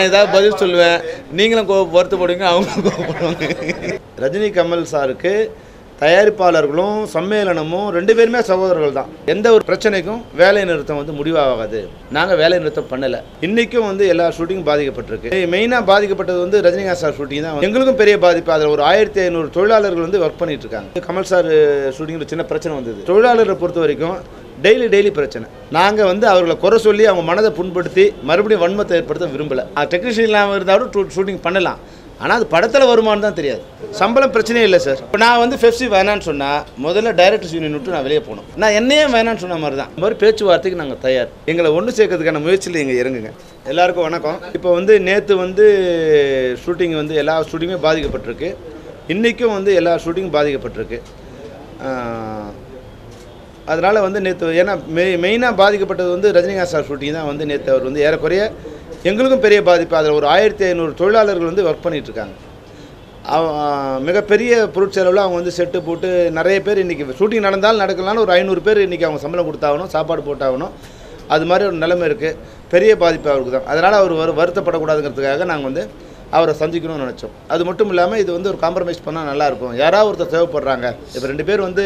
நான் ஏதாவது பதில் சொல்லுவேன். நீங்களும் கோ வருத்தப்படுவீங்க அவங்களும் கோவப்படுவாங்க. ரஜினி கமல் சாருக்கு தயாரிப்பாளர்களும் சம்மேளனமும் ரெண்டு பேருமே சகோதரர்கள் தான். எந்த ஒரு பிரச்சனைக்கும் வேலை நிறுத்தம் வந்து முடிவாகாது. நாங்கள் வேலை நிறுத்தம் பண்ணலை. இன்றைக்கும் வந்து எல்லா ஷூட்டிங்கும் பாதிக்கப்பட்டிருக்கு. மெயினாக பாதிக்கப்பட்டது வந்து ரஜினிகாந்த் சார் ஷூட்டிங் தான். எங்களுக்கும் பெரிய பாதிப்பு. அதில் ஒரு ஆயிரத்தி ஐநூறு தொழிலாளர்கள் வந்து ஒர்க் பண்ணிட்டு இருக்காங்க. கமல் சார் ஷூட்டிங்கில் சின்ன பிரச்சனை வந்தது. தொழிலாளரை பொறுத்த வரைக்கும் டெய்லி டெய்லி பிரச்சனை. நாங்கள் வந்து அவர்களை குறை சொல்லி அவங்க மனதை புண்படுத்தி மறுபடியும் வன்மத்தை ஏற்படுத்த விரும்பலை. டெக்னீஷியன் இல்லாமல் இருந்தாலும் ஷூட்டிங் பண்ணலாம். ஆனால் அது படத்தில் வருமானு தான் தெரியாது. சம்பளம் பிரச்சனையே இல்லை சார் இப்போ நான் வந்து ஃபெஃப்சி வேணான்னு சொன்னால் முதல்ல டைரக்டர்ஸ் யூனியன் விட்டு நான் வெளியே போகணும். நான் என்னையே வேணான்னு சொன்ன மாதிரி தான். இந்த மாதிரி பேச்சுவார்த்தைக்கு நாங்கள் தயார். எங்களை ஒன்று சேர்க்கறதுக்கான முயற்சியில் இங்கே இறங்குங்க. எல்லாருக்கும் வணக்கம். இப்போ வந்து நேற்று வந்து ஷூட்டிங் வந்து எல்லா ஷூட்டிங்குமே பாதிக்கப்பட்டிருக்கு. இன்றைக்கும் வந்து எல்லா ஷூட்டிங்கும் பாதிக்கப்பட்டிருக்கு. அதனால் வந்து நேற்று ஏன்னா மெய் மெயினாக பாதிக்கப்பட்டது வந்து ரஜினிகாந்த் சார் ஷூட்டிங் தான் வந்து நேற்று அவர் வந்து ஏறக்குறைய எங்களுக்கும் பெரிய பாதிப்பு. அதில் ஒரு ஆயிரத்தி ஐநூறு தொழிலாளர்கள் வந்து ஒர்க் பண்ணிகிட்ருக்காங்க மிகப்பெரிய பொருட்செலவில் அவங்க வந்து செட்டு போட்டு நிறைய பேர் இன்றைக்கி ஷூட்டிங் நடந்தாலும் நடக்கலாம்னு ஒரு ஐநூறு பேர் இன்றைக்கி அவங்க சம்பளம் கொடுத்தாகணும் சாப்பாடு போட்டாகணும். அது மாதிரி ஒரு நிலைமை இருக்குது பெரிய பாதிப்பு அவருக்கு தான். அதனால் அவர் வரு வருத்தப்படக்கூடாதுங்கிறதுக்காக நாங்கள் வந்து அவரை சந்திக்கணும்னு நினச்சோம். அது மட்டும் இல்லாமல் இது வந்து ஒரு காம்ப்ரமைஸ் பண்ணால் நல்லாயிருக்கும் யாராவது ஒருத்தர் தேவைப்படுறாங்க. இப்போ ரெண்டு பேர் வந்து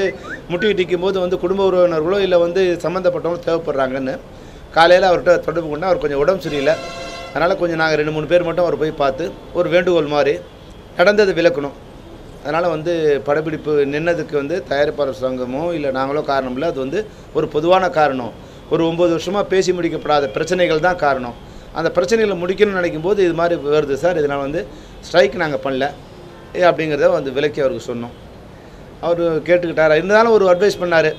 முட்டி டிக்கும் போது வந்து குடும்ப உறவினர்களோ இல்லை வந்து சம்மந்தப்பட்டவங்களோ தேவைப்படுறாங்கன்னு காலையில் அவர்கிட்ட தொடர்பு கொண்டு அவர் கொஞ்சம் உடம்பு சரியில்லை. அதனால் கொஞ்சம் நாங்கள் ரெண்டு மூணு பேர் மட்டும் அவர் போய் பார்த்து ஒரு வேண்டுகோள் மாதிரி நடந்தது விளக்கணும். அதனால் வந்து படப்பிடிப்பு நின்னதுக்கு வந்து தயாரிப்பாளர் சங்கமோ இல்லை நாங்களோ காரணம் இல்லை. அது வந்து ஒரு பொதுவான காரணம். ஒரு ஒம்பது வருஷமாக பேசி முடிக்கப்படாத பிரச்சனைகள் தான் காரணம். அந்த பிரச்சனைகளை முடிக்கணும்னு நினைக்கும் போது இது மாதிரி வருது சார். இதனால் வந்து ஸ்ட்ரைக் நாங்கள் பண்ணல. ஏ அப்படிங்கிறத வந்து விலக்கி அவருக்கு சொன்னோம். அவர் கேட்டுக்கிட்டார்? இருந்தாலும் ஒரு அட்வைஸ் பண்ணார்.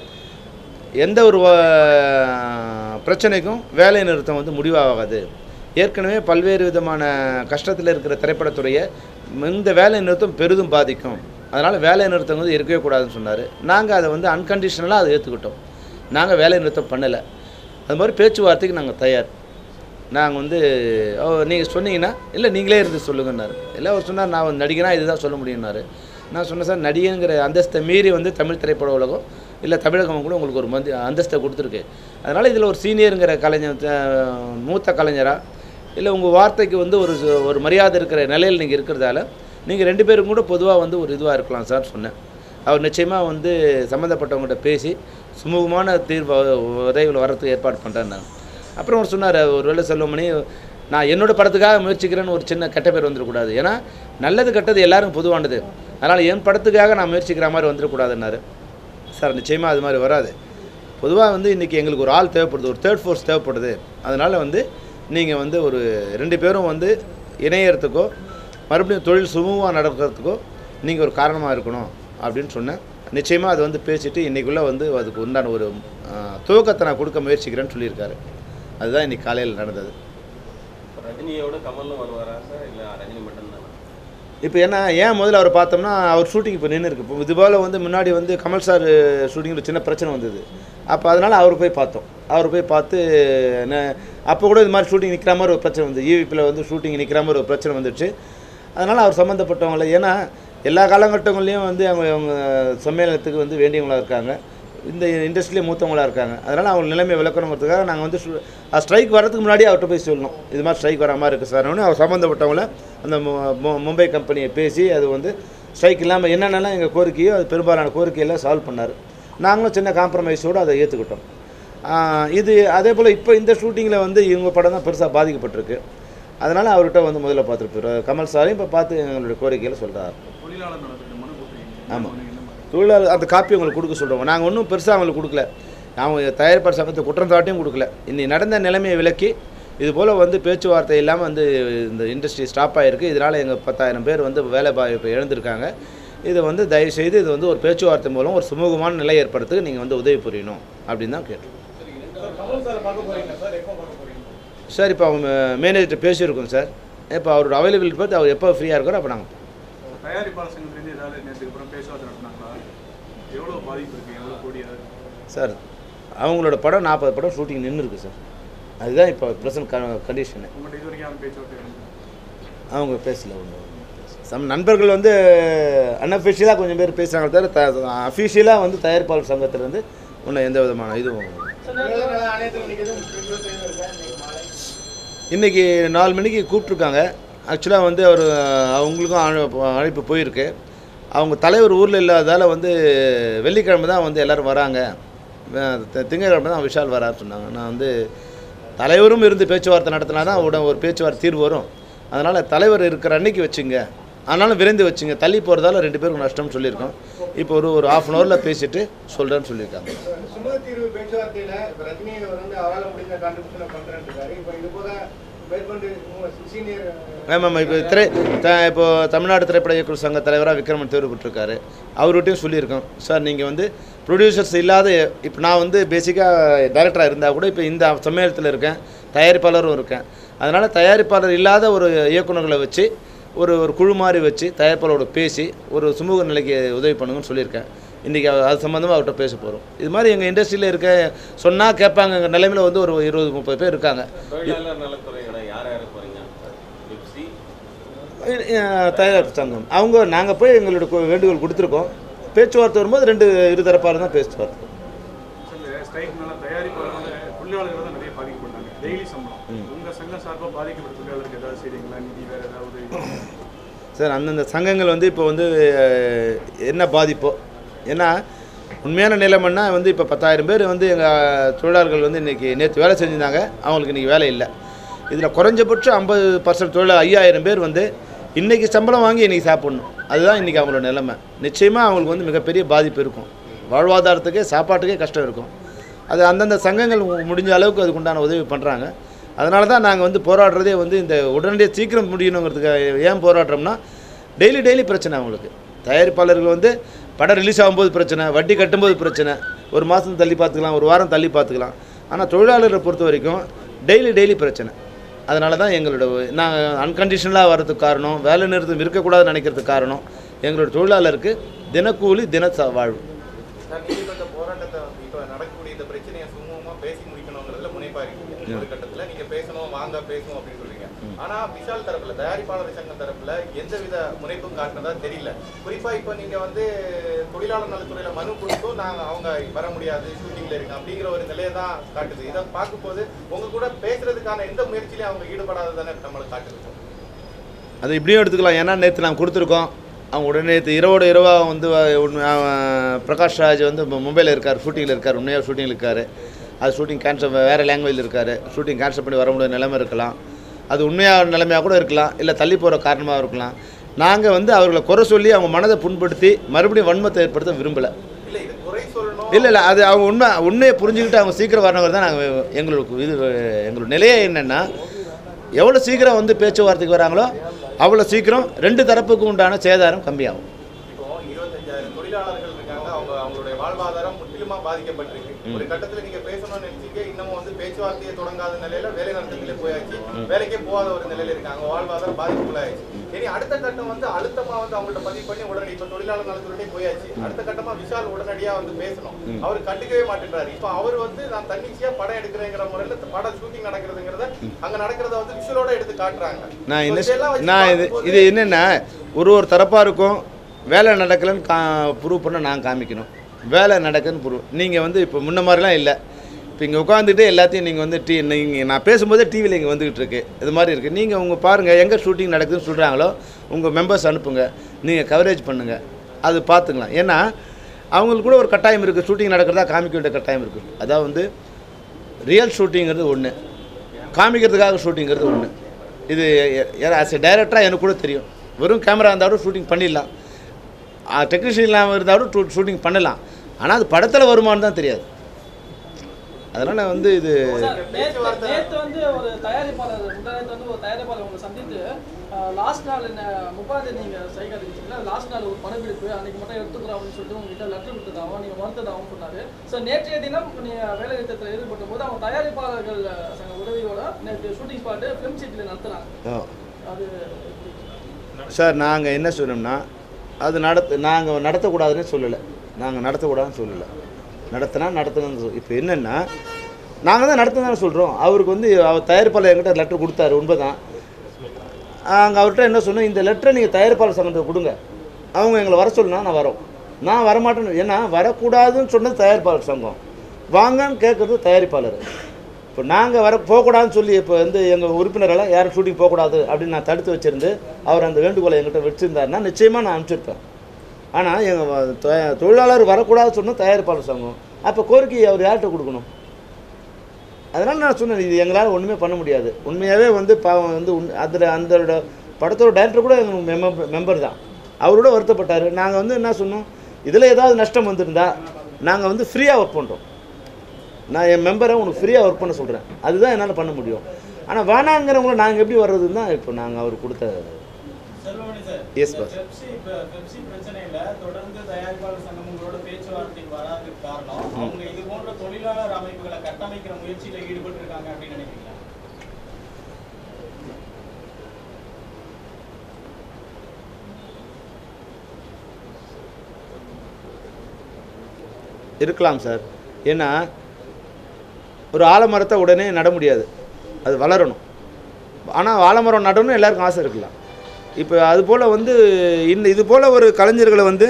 எந்த ஒரு வ- பிரச்சனைக்கும் வேலை நிறுத்தம் வந்து முடிவாகாது. ஏற்கனவே பல்வேறு விதமான கஷ்டத்தில் இருக்கிற திரைப்படத்துறையை இந்த வேலை நிறுத்தம் பெரிதும் பாதிக்கும். அதனால் வேலை நிறுத்தம் வந்து இருக்கவே கூடாதுன்னு சொன்னார். நாங்கள் அதை வந்து அன்கண்டிஷனலாக அதை ஏற்றுக்கிட்டோம் நாங்கள் வேலை நிறுத்தம் பண்ணலை. அது மாதிரி பேச்சுவார்த்தைக்கு நாங்கள் தயார். நாங்கள் வந்து நீங்கள் சொன்னீங்கன்னா? இல்லை நீங்களே இருந்து சொல்லுங்கன்னாரு. இல்லை அவர் சொன்னார் நான் வந்து நடிகனா இதுதான் சொல்ல முடியும்னாரு. நான் சொன்னேன் சார் நடிகங்கிற அந்தஸ்தை மீறி வந்து தமிழ் திரைப்பட உலகம் இல்லை தமிழகம் கூட உங்களுக்கு ஒரு மந்தி அந்தஸ்தை கொடுத்துருக்கு. அதனால் இதில் ஒரு சீனியருங்கிற கலைஞர் மூத்த கலைஞராக இல்லை உங்கள் வார்த்தைக்கு வந்து ஒரு ஒரு மரியாதை இருக்கிற நிலையில் நீங்கள் இருக்கிறதால நீங்கள் ரெண்டு பேரும் கூட பொதுவாக வந்து ஒரு இதுவாக இருக்கலாம் சார் சொன்னேன். அவர் நிச்சயமாக வந்து சம்மந்தப்பட்டவங்ககிட்ட பேசி சுமூகமான தீர்வு உதவிகள் வரத்துக்கு ஏற்பாடு பண்ணுறேன் நான். அப்புறம் அவர் சொன்னார் ஒரு வேலை செல்வமணி நான் என்னோடய படத்துக்காக முயற்சிக்கிறேன்னு ஒரு சின்ன கெட்ட பேர் வந்துடக்கூடாது. ஏன்னா நல்லது கெட்டது எல்லாரும் பொதுவானது. அதனால் என் படத்துக்காக நான் முயற்சிக்கிற மாதிரி வந்துடக்கூடாதுன்னாரு. சார் நிச்சயமாக அது மாதிரி வராது. பொதுவாக வந்து இன்றைக்கி எங்களுக்கு ஒரு ஆள் தேவைப்படுது ஒரு தேர்ட் ஃபோர்ஸ் தேவைப்படுது. அதனால் வந்து நீங்கள் வந்து ஒரு ரெண்டு பேரும் வந்து இணையறதுக்கோ மறுபடியும் தொழில் சுமூகமாக நடக்கிறதுக்கோ நீங்கள் ஒரு காரணமாக இருக்கணும் அப்படின்னு சொன்னேன். நிச்சயமாக அது வந்து பேசிட்டு இன்றைக்குள்ளே வந்து அதுக்கு உண்டான ஒரு துவக்கத்தை நான் கொடுக்க முயற்சிக்கிறேன்னு சொல்லியிருக்காரு. அதுதான் இன்றைக்கி காலையில் நடந்தது. ரஜினியோட கமலும் வருவாரா சார்? இல்லை ரஜினி மட்டும்தானா? இப்போ என்ன ஏன் முதல்ல அவரை பார்த்தோம்னா அவர் ஷூட்டிங் இப்போ நின்று இருக்கு இப்போ இது போல் வந்து முன்னாடி வந்து கமல் சார் ஷூட்டிங்கில் சின்ன பிரச்சனை வந்தது. அப்போ அதனால் அவர் போய் பார்த்தோம். அவர் போய் பார்த்து என்ன அப்போ கூட இது மாதிரி ஷூட்டிங் நிற்கிற மாதிரி ஒரு பிரச்சனை வந்து ஈவிப்பில் வந்து ஷூட்டிங் நிற்கிற மாதிரி ஒரு பிரச்சனை வந்துடுச்சு. அதனால் அவர் சம்மந்தப்பட்டவங்கள ஏன்னா எல்லா காலகட்டங்கள்லேயும் வந்து அவங்க அவங்க சம்மேளனத்துக்கு வந்து வேண்டியவங்களா இருக்காங்க. இந்த இண்டஸ்ட்ரியிலே மூத்தவங்களாக இருக்காங்க. அதனால் அவங்க நிலைமை விளக்கணுங்கிறதுக்காக நாங்கள் வந்து ஸ்ட்ரைக் வரதுக்கு முன்னாடி அவர்கிட்ட போய் சொல்லணும். இது மாதிரி ஸ்ட்ரைக் வர மாதிரி இருக்குது சார்னு அவர் சம்மந்தப்பட்டவங்கள அந்த மும்பை கம்பெனியை பேசி அது வந்து ஸ்ட்ரைக் இல்லாமல் என்னென்னலாம் எங்கள் கோரிக்கையோ அது பெரும்பாலான கோரிக்கையெல்லாம் சால்வ் பண்ணார். நாங்களும் சின்ன காம்ப்ரமைஸோடு அதை ஏற்றுக்கிட்டோம் இது அதே போல் இப்போ இந்த ஷூட்டிங்கில் வந்து இவங்க படம் தான் பெருசாக பாதிக்கப்பட்டிருக்கு. அதனால் அவர்கிட்ட வந்து முதல்ல பார்த்துருப்பாரு கமல் சாரையும் இப்போ பார்த்து எங்களுடைய கோரிக்கையில் சொல்கிறார் ஆமாம் தொழிலாளர் அந்த காப்பி உங்களுக்கு கொடுக்க சொல்கிறோம் நாங்கள் ஒன்றும் பெருசாக அவங்களுக்கு கொடுக்கல. அவங்க தயாரிப்பாளர் சங்கத்தை குற்றஞ்சாட்டையும் கொடுக்கல. இன்னி நடந்த நிலைமையை விலக்கி இது போல் வந்து பேச்சுவார்த்தை இல்லாமல் வந்து இந்த இண்டஸ்ட்ரி ஸ்டாப் ஆகிருக்கு இதனால் எங்கள் பத்தாயிரம் பேர் வந்து வேலை வாய்ப்பு இழந்திருக்காங்க. இதை வந்து தயவு செய்து இது வந்து ஒரு பேச்சுவார்த்தை மூலம் ஒரு சுமூகமான நிலை ஏற்படுறதுக்கு நீங்கள் வந்து உதவி புரியணும் அப்படின்னு தான் கேட்டோம். சார் இப்போ அவங்க மேனேஜர்கிட்ட பேசியிருக்கோம் சார். இப்போ அவரோட அவைலபிலிட்டி பார்த்து அவர் எப்போ ஃப்ரீயாக இருக்கிறோம் அப்போ நாங்கள் தயாரிப்பாளர் சங்கத்துலேருந்து ஏதாவது நேற்றுக்கு அப்புறம் பேச்சுவார்த்தை நடத்தினாங்களா எவ்வளோ பாதிப்பு இருக்குது எவ்வளோ கோடி சார் அவங்களோட படம் நாற்பது படம் ஷூட்டிங் நின்று இருக்கு சார். அதுதான் இப்போ ப்ரெசன்ட் கண்டிஷனு அவங்க பேசல ஒன்று சம் நண்பர்கள் வந்து அன்அஃபிஷியலாக கொஞ்சம் பேர் பேசுகிறாங்க தவிர அஃபிஷியலாக வந்து தயாரிப்பாளர் சங்கத்திலேருந்து இன்னும் எந்த விதமான இதுவும் இன்றைக்கி நாலு மணிக்கு கூப்பிட்ருக்காங்க ஆக்சுவலாக வந்து அவர் அவங்களுக்கும் அழை- அழைப்பு போயிருக்கு. அவங்க தலைவர் ஊரில் இல்லாததால் வந்து வெள்ளிக்கிழமை தான் வந்து எல்லோரும் வராங்க. திங்கக்கிழமை திங்கட்கிழமை தான் விஷால் வரான்னு சொன்னாங்க. நான் வந்து தலைவரும் இருந்து பேச்சுவார்த்தை நடத்தினா தான் உடன் ஒரு பேச்சுவார்த்தை தீர்வு வரும். அதனால் தலைவர் இருக்கிற அன்னைக்கு வச்சுங்க. ஆனாலும் விரைந்து வச்சுங்க. தள்ளி போகிறதால ரெண்டு பேருக்கும் நஷ்டம்னு சொல்லியிருக்கோம். இப்போ ஒரு ஒரு ஆஃப் அன் ஹவரில் பேசிட்டு சொல்கிறேன்னு சொல்லியிருக்காங்க. சுமூக தீர்வு பேச்சுவார்த்தையில ரஜினி வந்து அவரால் முடிந்த கான்ட்ரிபியூஷனை பண்றேன்னு இப்போ இது போல ஆமாம் இப்போ திரை த இப்போ தமிழ்நாடு திரைப்பட இயக்குநர் சங்க தலைவராக விக்ரமன் தேர்வு பெற்றிருக்காரு. அவர்கிட்டையும் சொல்லியிருக்கோம். சார் நீங்கள் வந்து ப்ரொடியூசர்ஸ் இல்லாத இப்போ நான் வந்து பேசிக்காக டைரக்டராக இருந்தால் கூட இப்போ இந்த சம்மேளனத்தில் இருக்கேன். தயாரிப்பாளரும் இருக்கேன். அதனால் தயாரிப்பாளர் இல்லாத ஒரு இயக்குனர்களை வச்சு ஒரு ஒரு குழு மாதிரி வச்சு தயாரிப்பாளரோட பேசி ஒரு சுமூக நிலைக்கு உதவி பண்ணுங்கன்னு சொல்லியிருக்கேன். இன்றைக்கி அது சம்மந்தமாக அவர்கிட்ட பேச போகிறோம் இது மாதிரி எங்கள் இண்டஸ்ட்ரியில் இருக்க சொன்னால் கேட்பாங்க. நிலைமையில் வந்து ஒரு இருபது முப்பது பேர் இருக்காங்க தொழிலாளர் நலத்துறையோட யார் யார் போறீங்க லிப்ஸி அஹ் தயாரிப்பு சங்கம். அவங்க நாங்கள் போய் எங்களோட வேண்டுகோள் கொடுத்துருக்கோம். பேச்சுவார்த்தை வரும்போது ரெண்டு இருதரப்பாக தான் பேச்சுவார்த்தை சார் அந்தந்த சங்கங்கள் வந்து இப்போ வந்து என்ன பாதிப்போ? ஏன்னா உண்மையான நிலைமைன்னா வந்து இப்போ பத்தாயிரம் பேர் வந்து எங்கள் தொழிலாளர்கள் வந்து இன்றைக்கி நேற்று வேலை செஞ்சுருந்தாங்க. அவங்களுக்கு இன்றைக்கி வேலை இல்லை. இதில் குறைஞ்சபட்சம் ஐம்பது பர்சன்ட் தொழிலாளர் ஐயாயிரம் பேர் வந்து இன்றைக்கி சம்பளம் வாங்கி இன்றைக்கி சாப்பிட்ணும். அதுதான் இன்றைக்கி அவங்களோட நிலைமை. நிச்சயமாக அவங்களுக்கு வந்து மிகப்பெரிய பாதிப்பு இருக்கும். வாழ்வாதாரத்துக்கே சாப்பாட்டுக்கே கஷ்டம் இருக்கும். அது அந்தந்த சங்கங்கள் முடிஞ்ச அளவுக்கு அதுக்கு உண்டான உதவி பண்ணுறாங்க அதனால தான் நாங்கள் வந்து போராடுறதே வந்து இந்த உடனடியாக சீக்கிரம் முடியணுங்கிறதுக்காக ஏன் போராடுறோம்னா டெய்லி டெய்லி பிரச்சனை அவங்களுக்கு. தயாரிப்பாளர்கள் வந்து படம் ரிலீஸ் ஆகும்போது பிரச்சனை வட்டி கட்டும்போது பிரச்சனை. ஒரு மாதம் தள்ளி பார்த்துக்கலாம் ஒரு வாரம் தள்ளி பார்த்துக்கலாம். ஆனால் தொழிலாளரை பொறுத்த வரைக்கும் டெய்லி டெய்லி பிரச்சனை. அதனால தான் எங்களோட நாங்கள் அன்கண்டிஷனலாக வர்றதுக்கு காரணம் வேலை நிறுத்தம் இருக்கக்கூடாதுன்னு நினைக்கிறதுக்கு காரணம் எங்களோட தொழிலாளருக்கு தினக்கூலி தின ச- வாழ்வு முனைப்பா இருக்கீங்க ஒரு கட்டத்துல நீங்க பேசணும் வாங்க பேசணும் அப்படின்னு சொல்றீங்க. ஆனா விஷால் தரப்புல தயாரிப்பாளர் சங்கம் தரப்புல எந்தவித முனைப்பும் காட்டினதா தெரியல. குறிப்பா இப்ப நீங்க வந்து தொழிலாளர் நலத்துறையில மனு கொடுத்தும் நாங்க அவங்க வர முடியாது ஷூட்டிங்ல இருக்கு அப்படிங்கிற ஒரு நிலையை தான் காட்டுது. இதை பார்க்கும்போது உங்க கூட பேசுறதுக்கான எந்த முயற்சியிலையும் அவங்க ஈடுபடாததானே நம்மளுக்கு காட்டுது. அது இப்படியும் எடுத்துக்கலாம். ஏன்னா நேற்று நாங்கள் கொடுத்துருக்கோம். அவங்க உடனே இரவோட இரவாக வந்து பிரகாஷ் ராஜ் வந்து மும்பையில் இருக்கார் ஷூட்டிங்கில் இருக்கார் உண்மையாக ஷூட்டிங்கில் இருக்கார். அது ஷூட்டிங் கேன்சல் வேறு லாங்குவேஜில் இருக்கார். ஷூட்டிங் கேன்சல் பண்ணி வர முடியாத நிலைமை இருக்கலாம். அது உண்மையாக நிலைமையாக கூட இருக்கலாம். இல்லை தள்ளி போகிற காரணமாக இருக்கலாம். நாங்கள் வந்து அவர்களை குறை சொல்லி அவங்க மனதை புண்படுத்தி மறுபடியும் வன்மத்தை ஏற்படுத்த விரும்பலை. இல்ல இல்லை அது அவங்க உண்மை உண்மையை புரிஞ்சுக்கிட்டு அவங்க சீக்கிரம் வரணுங்கிறது தான் நாங்கள் எங்களுக்கு இது எங்களோட நிலையே என்னென்னா எவ்வளோ சீக்கிரம் வந்து பேச்சுவார்த்தைக்கு வராங்களோ அவ்வளோ சீக்கிரம் ரெண்டு தரப்புக்கும் உண்டான சேதாரம் கம்மியாகும். இப்போ இருபத்தஞ்சாயிரம் பேச்சுவார்த்தையை தொடங்காத நிலையில வேலை நடத்தங்களே போயாச்சு. வேலைக்கே போகாத ஒரு நிலையில இருக்காங்க. வாழ்வாதாரம் பாதிப்புள்ளாயிடுச்சு இனி அடுத்த கட்டம் வந்து அழுத்தமா வந்து அவங்கள்ட்ட பதிவு பண்ணி உடனடி இப்ப தொழிலாளர் நலத்துறையே போயாச்சு. அடுத்த கட்டமா விஷால் உடனடியா வந்து பேசணும். அவர் கண்டுக்கவே மாட்டேன்றாரு. இப்ப அவர் வந்து நான் தன்னிச்சையா படம் எடுக்கிறேங்கிற முறையில படம் ஷூட்டிங் நடக்கிறதுங்கிறத அங்க நடக்கிறத வந்து விஷுவலோட எடுத்து காட்டுறாங்க. நான் என்ன நான் இது இது என்னென்னா ஒரு ஒரு தரப்பாக இருக்கும். வேலை நடக்கலைன்னு கா ப்ரூவ் பண்ண நான் காமிக்கணும். வேலை நடக்குன்னு ப்ரூவ் நீங்கள் வந்து இப்போ முன்ன மாதிரிலாம் இல்லை. இப்போ இங்கே உட்காந்துட்டு எல்லாத்தையும் நீங்கள் வந்து டி நீங்கள் நான் பேசும்போதே டிவியில் இங்கே வந்துக்கிட்டு இருக்கு. இது மாதிரி இருக்குது நீங்கள் உங்கள் பாருங்கள் எங்கே ஷூட்டிங் நடக்குதுன்னு சொல்கிறாங்களோ உங்கள் மெம்பர்ஸ் அனுப்புங்க. நீங்கள் கவரேஜ் பண்ணுங்கள் அது பார்த்துக்கலாம் ஏன்னா அவங்களுக்கு கூட ஒரு கட்டாயம் இருக்குது ஷூட்டிங் நடக்கிறதா காமிக்க வேண்டிய கட்டாயம் இருக்குது அதாவது வந்து ரியல் ஷூட்டிங்கிறது ஒன்று காமிக்கிறதுக்காக ஷூட்டிங்கிறது ஒன்று இது ஆஸ் எ டைரக்டராக எனக்கு கூட தெரியும். வெறும் கேமரா இருந்தாலும் ஷூட்டிங் பண்ணிடலாம். டெக்னீஷியன் இல்லாமல் இருந்தாலும் ஷூட்டிங் பண்ணலாம். ஆனால் அது படத்தில் வருமானு தான் தெரியாது. அதனால் வந்து இது நேத்து வந்து ஒரு தயாரிப்பாளர் முந்தானத்து வந்து ஒரு தயாரிப்பாளர் உங்களை சந்தித்து லாஸ்ட் நாள் என்ன முப்பதாம் தேதி நீங்க சைக் லாஸ்ட் நாள் ஒரு படப்பிடிப்பு அன்னைக்கு மட்டும் எடுத்துக்கிறோம் அப்படின்னு சொல்லிட்டு உங்ககிட்ட லெட்டர் கொடுத்ததாகவும் நீங்க மறுத்ததாகவும் சொன்னாரு. ஸோ நேற்றைய தினம் நீங்க வேலை நிறுத்தத்தில் ஈடுபட்ட போது அவங்க தயாரிப்பாளர்கள் சங்க உதவியோட நேற்று ஷூட்டிங் ஸ்பாட்டு ஃபிலிம் சிட்டியில் நடத்துனாங்க. ஆ. அது சார் நாங்கள் என்ன சொன்னோம்னா அது நடத்த நாங்கள் நடத்தக்கூடாதுன்னு சொல்லலை. நாங்கள் நடத்தக்கூடாதுன்னு சொல்லலை. நடத்தினா நடத்தணும்னு சொல் இப்போ என்னென்னா நாங்கள் தான் நடத்தணும் சொல்கிறோம் அவருக்கு வந்து அவர் தயாரிப்பாளர் என்கிட்ட லெட்டர் கொடுத்தாரு உண்மை தான் அங்கே அவர்கிட்ட என்ன சொன்னோம் இந்த லெட்டரை நீங்கள் தயாரிப்பாளர் சங்கத்தை கொடுங்க. அவங்க எங்களை வர சொல்லுனா நான் வரோம். நான் வரமாட்டேன்னு ஏன்னா வரக்கூடாதுன்னு சொன்னது தயாரிப்பாளர் சங்கம். வாங்கன்னு கேட்குறது தயாரிப்பாளர். இப்போ நாங்கள் வர போகக்கூடாதுன்னு சொல்லி இப்போ வந்து எங்கள் உறுப்பினரெல்லாம் யாரும் ஷூட்டிங் போகக்கூடாது அப்படின்னு நான் தடுத்து வச்சிருந்து அவர் அந்த வேண்டுகோளை என்கிட்ட வச்சுருந்தாருன்னா நிச்சயமாக நான் அனுப்பிச்சிருப்பேன். ஆனால் எங்கள் தொழிலாளர் வரக்கூடாதுன்னு சொன்னால் தயாரிப்பாளர் சங்கம். அப்போ கோரிக்கை அவர் யார்கிட்ட கொடுக்கணும்? அதனால் நான் சொன்னேன் இது எங்களால் ஒன்றுமே பண்ண முடியாது. உண்மையாகவே வந்து பாவம் வந்து உண் அதில் அந்த படத்தோட டைரக்டர் கூட எங்கள் மெம்பர் மெம்பர் தான். அவரோட வருத்தப்பட்டார். நாங்கள் வந்து என்ன சொன்னோம்? இதில் ஏதாவது நஷ்டம் வந்திருந்தா நாங்கள் வந்து ஃப்ரீயாக ஒர்க் பண்ணுறோம் நான் என் மெம்பரை உனக்கு ஃப்ரீயாக ஒர்க் பண்ண சொல்கிறேன் அதுதான் என்னால் பண்ண முடியும். ஆனால் வேணாங்கிறவங்கள நாங்கள் எப்படி வர்றதுன்னு தான் இப்போ நாங்கள் அவர் கொடுத்த செல்வமணி சார். Yes, இந்த boss. பெப்சி பெ- பெப்சி பிரச்சனையில தொடர்ந்து தயாரிப்பாளர் சங்கம் உங்களோட பேச்சுவார்த்தைக்கு வராததுக்கு காரணம் அவங்க இது போன்ற தொழிலாளர் அமைப்புகளை கட்டமைக்கிற முயற்சியில ஈடுபட்டு இருக்காங்க அப்படின்னு நினைக்கிறீங்களா? இருக்கலாம் சார் ஏன்னா ஒரு ஆலமரத்தை உடனே நட முடியாது. அது வளரணும். ஆனால் ஆலமரம் நடணும்னு எல்லாருக்கும் ஆசை இருக்கலாம். இப்போ அது போல் வந்து இந்த இது போல் ஒரு கலைஞர்களை வந்து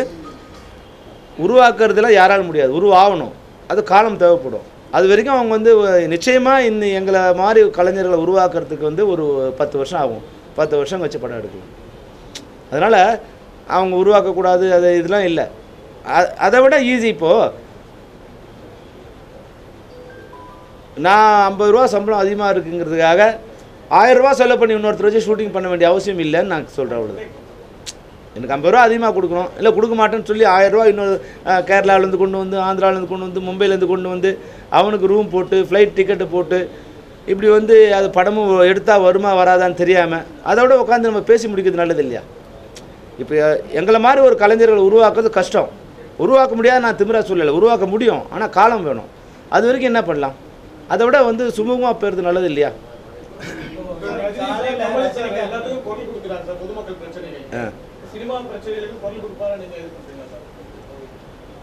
உருவாக்குறதுல யாராலும் முடியாது. உருவாகணும். அது காலம் தேவைப்படும். அது வரைக்கும் அவங்க வந்து நிச்சயமாக இந்த எங்களை மாதிரி கலைஞர்களை உருவாக்குறதுக்கு வந்து ஒரு பத்து வருஷம் ஆகும். பத்து வருஷம் வச்சு படம் எடுக்கலாம். அதனால் அவங்க உருவாக்கக்கூடாது அது இதெல்லாம் இல்லை. அதை விட ஈஸி இப்போது நான் ஐம்பது ரூபா சம்பளம் அதிகமாக இருக்குங்கிறதுக்காக ஆயிரம் ரூபா செலவு பண்ணி இன்னொருத்தர் வச்சு ஷூட்டிங் பண்ண வேண்டிய அவசியம் இல்லைன்னு நான் சொல்கிறேன் அவ்வளோ எனக்கு ஐம்பது ரூபா அதிகமாக கொடுக்கணும். இல்லை கொடுக்க மாட்டேன்னு சொல்லி ஆயிரம் ரூபா இன்னொரு கேரளாவிலேருந்து கொண்டு வந்து ஆந்திராவிலேருந்து கொண்டு வந்து மும்பையிலேருந்து கொண்டு வந்து அவனுக்கு ரூம் போட்டு ஃப்ளைட் டிக்கெட்டு போட்டு இப்படி வந்து அது படமும் எடுத்தால் வருமா வராதான்னு தெரியாமல் அதோட உட்காந்து நம்ம பேசி முடிக்கிறது நல்லது இல்லையா? இப்போ எங்களை மாதிரி ஒரு கலைஞர்களை உருவாக்குறது கஷ்டம். உருவாக்க முடியாது நான் திமிரா சொல்லலை. உருவாக்க முடியும் ஆனால் காலம் வேணும். அது வரைக்கும் என்ன பண்ணலாம்? அதை விட வந்து சுமூகமாக போயிடுறது நல்லது இல்லையா?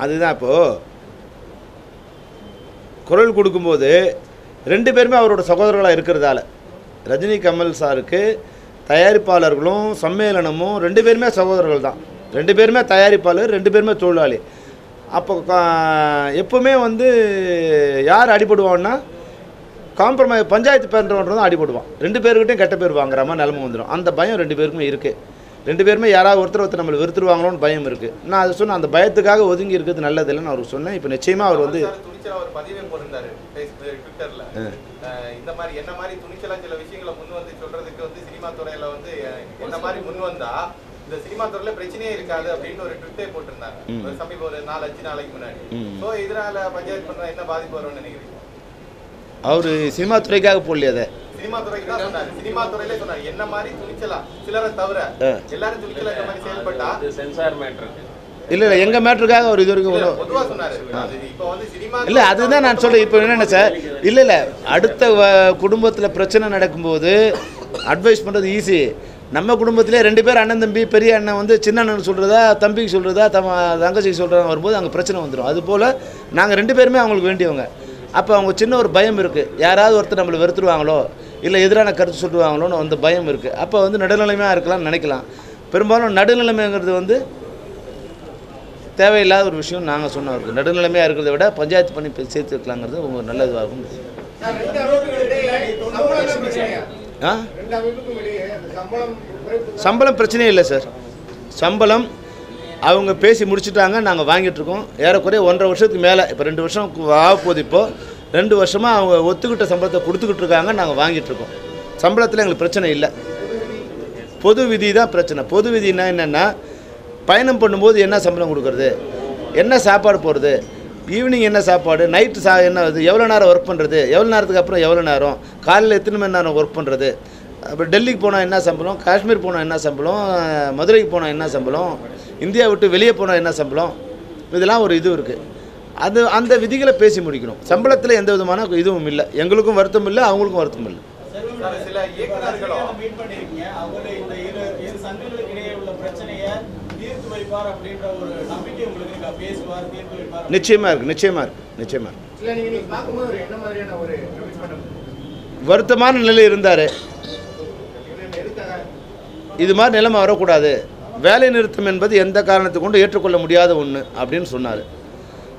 அதுதான் இப்போது குரல் கொடுக்கும்போது ரெண்டு பேருமே அவரோட சகோதரர்களாக இருக்கிறதால. ரஜினி கமல் சாருக்கு தயாரிப்பாளர்களும் சம்மேளனமும் ரெண்டு பேருமே சகோதரர்கள் தான். ரெண்டு பேருமே தயாரிப்பாளர் ரெண்டு பேருமே தொழிலாளி. அப்போ எப்பவுமே வந்து யார் அடிபடுவான்னா காம்ப்ரமைஸ் பஞ்சாயத்து பேரன்றவன் தான் அடிபடுவான். ரெண்டு பேருக்கிட்டையும் கெட்ட பேர் வாங்குற மாதிரி நிலமை வந்துடும். அந்த பயம் ரெண்டு பேருக்குமே இருக்குது ரெண்டு பேருமே யாராவது ஒருத்தர் ஒருத்தர் நம்மளை வெறுத்துருவாங்களோன்னு பயம் இருக்குது நான் அதை சொன்னேன் அந்த பயத்துக்காக ஒதுங்கி இருக்கிறது நல்லதில்லைன்னு அவருக்கு சொன்னேன். இப்போ நிச்சயமாக அவர் வந்து இந்த மாதிரி என்ன மாதிரி துணிச்சலா சில விஷயங்களை முன் வந்து சொல்றதுக்கு வந்து சினிமா துறையில வந்து என்ன மாதிரி முன் வந்தா இந்த சினிமா துறையில பிரச்சனையே இருக்காது அப்படின்னு ஒரு ட்விட்டே போட்டிருந்தாங்க சமீபம் ஒரு நாலு அஞ்சு நாளைக்கு முன்னாடி. இதனால பஞ்சாயத்து பண்ற என்ன பாதிப்பு வரும்னு நினைக்கிறீங்க? அவர் சினிமா துறைக்காக போடலையே அதை. இல்லை இல்லை எங்கள் மேட்ருக்காக அவர் இது வரைக்கும் இல்ல, ஒன்றும் பொதுவா சொன்னாரு. அது இப்போ வந்து சினிமா இல்லை அதுதான் நான் சொல்கிறேன் இப்போ என்னென்ன சார்? இல்லை இல்லை. அடுத்த குடும்பத்தில் பிரச்சனை நடக்கும்போது அட்வைஸ் பண்ணுறது ஈஸி நம்ம குடும்பத்திலே ரெண்டு பேர் அண்ணன் தம்பி பெரிய அண்ணன் வந்து சின்ன அண்ணன் சொல்கிறதா தம்பிக்கு சொல்கிறதா தம தங்கச்சிக்கு சொல்கிறதா வரும்போது அங்கே பிரச்சனை வந்துடும் அதுபோல் நாங்கள் ரெண்டு பேருமே அவங்களுக்கு வேண்டியவங்க. அப்போ அவங்க சின்ன ஒரு பயம் இருக்குது யாராவது ஒருத்தர் நம்மளை வெறுத்துருவாங்களோ இல்லை எதிரான கருத்து சொல்லுவாங்களோன்னு அந்த பயம் இருக்குது அப்போ வந்து நடுநிலைமையாக இருக்கலாம்னு நினைக்கலாம். பெரும்பாலும் நடுநிலைமைங்கிறது வந்து தேவையில்லாத ஒரு விஷயம் நாங்கள் சொன்னோம். அவருக்கு நடுநிலைமையாக இருக்கிறத விட பஞ்சாயத்து பண்ணி சேர்த்து வைக்கலாங்கிறது சம்பளம் தான் பிரச்சனையா? ஆ? சம்பளம் பிரச்சனையே இல்லை சார். சம்பளம் அவங்க பேசி முடிச்சுட்டாங்க நாங்கள் வாங்கிட்டுருக்கோம் ஏறக்குறைய ஒன்றரை வருஷத்துக்கு மேலே இப்போ ரெண்டு வருஷம் கு- ஆக போகுது இப்போது ரெண்டு வருஷமாக அவங்க ஒத்துக்கிட்ட சம்பளத்தை கொடுத்துக்கிட்டு இருக்காங்க நாங்கள் வாங்கிட்டுருக்கோம் சம்பளத்தில் எங்களுக்கு பிரச்சனை இல்லை. பொது விதி தான் பிரச்சனை. பொது விதினா என்னென்னா பயணம் பண்ணும்போது என்ன சம்பளம் கொடுக்குறது? என்ன சாப்பாடு போடுறது? ஈவினிங் என்ன சாப்பாடு? நைட்டு சா என்ன இது? எவ்வளோ நேரம் ஒர்க் பண்ணுறது எவ்வளோ நேரத்துக்கு அப்புறம் எவ்வளோ நேரம்? காலையில் எத்தனை மணி நேரம் ஒர்க் பண்ணுறது அப்புறம் டெல்லிக்கு போனால் என்ன சம்பளம்? காஷ்மீர் போனால் என்ன சம்பளம்? மதுரைக்கு போனால் என்ன சம்பளம்? இந்தியா விட்டு வெளியே போனால் என்ன சம்பளம்? இதெல்லாம் ஒரு இது இருக்குது அது அந்த விதிகளை பேசி முடிக்கணும். சம்பளத்தில் எந்த விதமான இதுவும் இல்லை. எங்களுக்கும் வருத்தம் இல்லை அவங்களுக்கும் வருத்தம் இல்லை. உங்களுக்கு இருக்கா? மாதிரியான ஒரு கமிட்மெண்ட் வருத்தமான நிலை இருந்தார். இது மாதிரி நிலைமை வரக்கூடாது. வேலை நிறுத்தம் என்பது எந்த காரணத்தை கொண்டு ஏற்றுக்கொள்ள முடியாத ஒன்று அப்படின்னு சொன்னார்.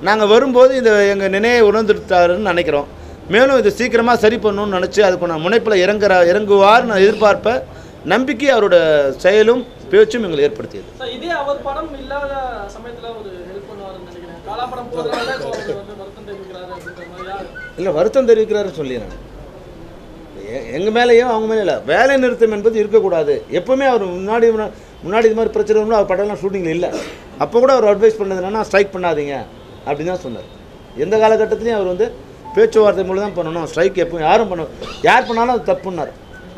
நாங்கள் வரும்போது இந்த எங்கள் நினைவை உணர்ந்துட்டாருன்னு நினைக்கிறோம். மேலும் இது சீக்கிரமாக சரி பண்ணணும்னு நினச்சி அதுக்கான முனைப்பில் இறங்குற இறங்குவார்னு எதிர்பார்ப்ப நம்பிக்கை அவரோட செயலும் பேச்சும் எங்களை ஏற்படுத்தியது. இதே அவர் படம் இல்லாத சமயத்துல ஒரு ஹெல்ப் நினைக்கிறேன். வருத்தம் தெரிவிக்கிறாரு இல்லை வருத்தம் தெரிவிக்கிறாருன்னு சொல்லி நான் எங்கள் மேலேயும் அவங்க மேலே இல்லை வேலை நிறுத்தம் என்பது இருக்கக்கூடாது. எப்போவுமே அவர் முன்னாடி முன்னா- முன்னாடி இது மாதிரி பிரச்சனை வரும்போது அவர் படம்லாம் ஷூட்டிங்கில் இல்லை. அப்போ கூட அவர் அட்வைஸ் பண்ணது என்னன்னா ஸ்ட்ரைக் பண்ணாதீங்க அப்படின்னு தான் சொன்னார். எந்த காலகட்டத்திலையும் அவர் வந்து பேச்சுவார்த்தை மூலம் தான் பண்ணணும். ஸ்ட்ரைக் எப்போ யாரும் பண்ண யார் பண்ணாலும் அது தப்புன்னார்.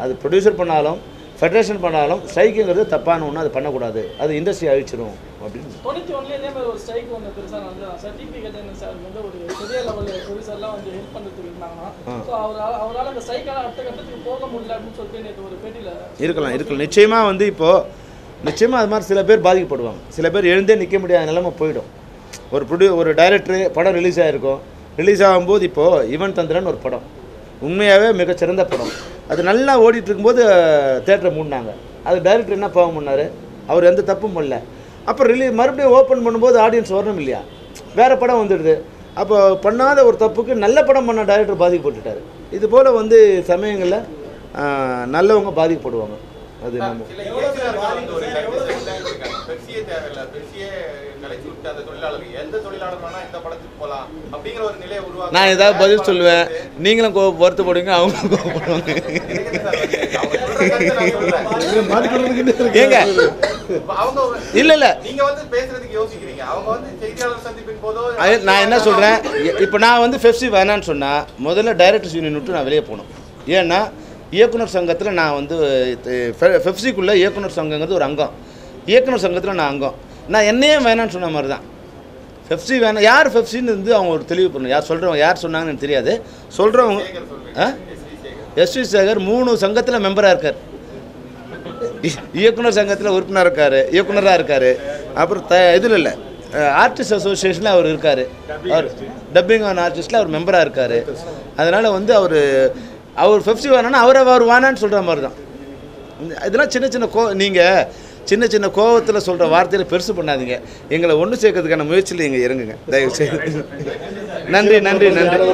அது ப்ரொடியூசர் பண்ணாலும் ஃபெடரேஷன் பண்ணாலும் ஸ்ட்ரைக்குங்கிறது தப்பான ஒன்று அது பண்ணக்கூடாது. அது இண்டஸ்ட்ரி அழிச்சிரும் அப்படின்னு தொண்ணூத்தி ஒன்றுல இதே மாதிரி ஒரு ஸ்ட்ரைக் ஒன்று பெருசாக நடந்தது. சார் டிபி கட்டேன் சார்? வந்து ஒரு பெரிய லெவலில் ப்ரொடியூசர்லாம் வந்து ஹெல்ப் பண்ணுறதுக்கு இருந்தாங்கன்னா ஸோ அவரால் அவரால் அந்த ஸ்ட்ரைக்கான அடுத்த கட்டத்துக்கு போக முடியல அப்படின்னு சொல்லிட்டு நேற்று ஒரு பேட்டியில் இருக்கலாம் இருக்கலாம். நிச்சயமாக வந்து இப்போது நிச்சயமாக அது மாதிரி சில பேர் பாதிக்கப்படுவாங்க. சில பேர் எழுந்தே நிற்க முடியாத நிலைமை போயிடும். ஒரு ப்ரொடியூ ஒரு டைரக்டரு படம் ரிலீஸ் ஆகிருக்கும் ரிலீஸ் ஆகும்போது இப்போது யுவன் தந்திரன் ஒரு படம். உண்மையாகவே மிகச்சிறந்த படம். அது நல்லா ஓடிட்டு இருக்கும்போது தேட்டரை மூடினாங்க. அது டைரக்டர் என்ன பாவம் பண்ணார்? அவர் எந்த தப்பும் பண்ணல. அப்புறம் ரிலீஸ் மறுபடியும் ஓப்பன் பண்ணும்போது ஆடியன்ஸ் வரணும் இல்லையா? வேறு படம் வந்துடுது. அப்போ பண்ணாத ஒரு தப்புக்கு நல்ல படம் பண்ண டைரக்டர் பாதிக்கப்பட்டுட்டார். இது போல் வந்து சமயங்களில் நல்லவங்க பாதிக்கப்படுவாங்க. அது நம்ம தேவையில்ல. கலைச்சு விட்டு அந்த எந்த இந்த படத்துக்கு போலாம் அப்படிங்கிற ஒரு நிலையை உருவாக்க நான் ஏதாவது பதில் சொல்லுவேன். நீங்களும் கோ வருத்தப்படுவீங்க அவங்களும் கோவப்படுவாங்க. ஏங்க. இல்ல இல்ல. நீங்க வந்து பேசுறதுக்கு யோசிக்கிறீங்க. அவங்க வந்து செய்தியாளர் சந்திப்பின் போதோ அது நான் என்ன சொல்கிறேன் இப்போ நான் வந்து ஃபெப்சி வேணான்னு சொன்னால் முதல்ல டைரக்டர்ஸ் யூனியன் விட்டு நான் வெளியே போகணும். ஏன்னா இயக்குனர் சங்கத்தில் நான் வந்து ஃபெஃப்சிக்குள்ளே இயக்குனர் சங்கங்கிறது ஒரு அங்கம். இயக்குனர் சங்கத்தில் நான் அங்கம். நான் என்னையே வேணான்னு சொன்ன மாதிரி தான் ஃபெஃப்சி வேணாம் யார் ஃபெப்சின்னு வந்து அவங்க ஒரு தெளிவு பண்ணணும். யார் சொல்கிறவங்க யார் சொன்னாங்கன்னு எனக்கு தெரியாது. சொல்கிறவங்க ஆ? எஸ்வி சேகர் மூணு சங்கத்தில் மெம்பராக இருக்கார். இயக்குனர் சங்கத்தில் உறுப்பினராக இருக்கார் இயக்குனராக இருக்கார். அப்புறம் த இதில் இல்லை. ஆர்டிஸ்ட் அசோசியேஷனில் அவர் இருக்கார். அவர் டப்பிங் ஆன் ஆர்டிஸ்டில் அவர் மெம்பராக இருக்கார். அதனால் வந்து அவர் அவர் ஃபிஃப்டி வேணான்னா அவரை அவர் வேணான்னு சொல்கிற மாதிரி தான் இதெல்லாம் சின்ன சின்ன கோ நீங்கள் சின்ன சின்ன கோபத்தில் சொல்கிற வார்த்தையில் பெருசு பண்ணாதீங்க. எங்களை ஒன்று சேர்க்கறதுக்கான முயற்சியில் நீங்கள் இறங்குங்க. தயவு செய்து. நன்றி நன்றி நன்றி.